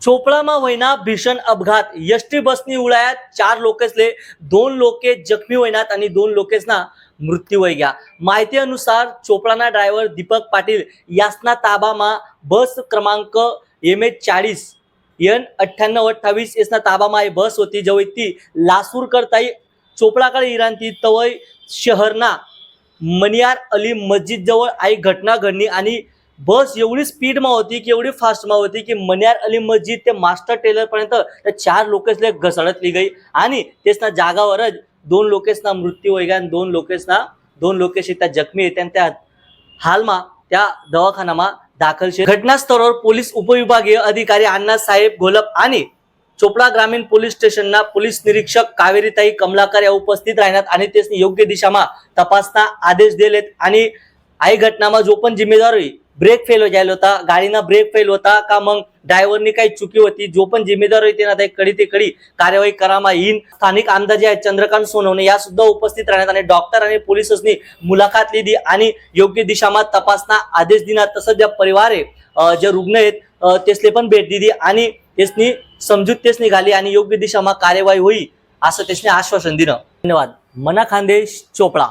चोपळामा वहिना भीषण अपघात. S T बसनी उडायात चार लोकेसले दोन लोके जखमी वहिनात आणि दोन लोकेसना मृत्यू वय गया माहिती अनुसार चोपळाना ड्रायव्हर दीपक पाटील यासना ताबामा बस क्रमांक एम एच चाळीस एन अठ्ठ्याण्णव अठ्ठावीस यासना ताबामा ही बस होती जवळ ती लासूर करता चोपळाकडे इराण ती तवय शहरना मनियार अली मस्जिदजवळ आई घटना घडली आणि बस एवढी स्पीडमा होती की एवढी फास्टमा होती की मन्यार अली मस्जिद ते मास्टर टेलरपर्यंत त्या चार लोकेसला घसडतली गई आणि तेच ना जागावरच दोन लोकेसना मृत्यू होई आणि दोन लोकेसना दोन लोकेशी त्या जखमी येते आणि त्या हालमा त्या दवाखानामा दाखल शे घटनास्थळावर पोलीस उपविभागीय अधिकारी अण्णासाहेब घोलप आणि चोपडा ग्रामीण पोलीस स्टेशनना पोलीस निरीक्षक कावेरीताई कमलाकर या उपस्थित राहण्यात आणि तेच योग्य दिशामा तपासना आदेश दिलेत. आणि आई घटनामा जो पण जिम्मेदार होईल ब्रेक फेल झाला होता. गाडीना ब्रेक फेल होता का मग ड्रायव्हरनी काही चुकी होती? जो पण जिम्मेदार होती ना ते कडी ते कडी कार्यवाही करामा येईन. स्थानिक आमदार जे आहेत चंद्रकांत सोनवणे. या सुद्धा उपस्थित राहण्यात आणि डॉक्टर आणि पोलिसांनी मुलाखत लिहिली आणि योग्य दिशामा तपासना आदेश दिला. तसंच ज्या परिवार आहे जे रुग्ण आहेत तेसले पण भेट दिली आणि तेसनी समजूत तेच निघाली आणि योग्य दिशामा कार्यवाही होई असं तेसने आश्वासन दिलं. धन्यवाद. मना खानदेश चोपडा.